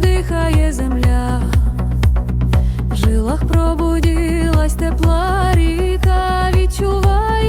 дихає земля, в жилах пробудилась тепла ріка, відчуває.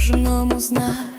кожному з нас.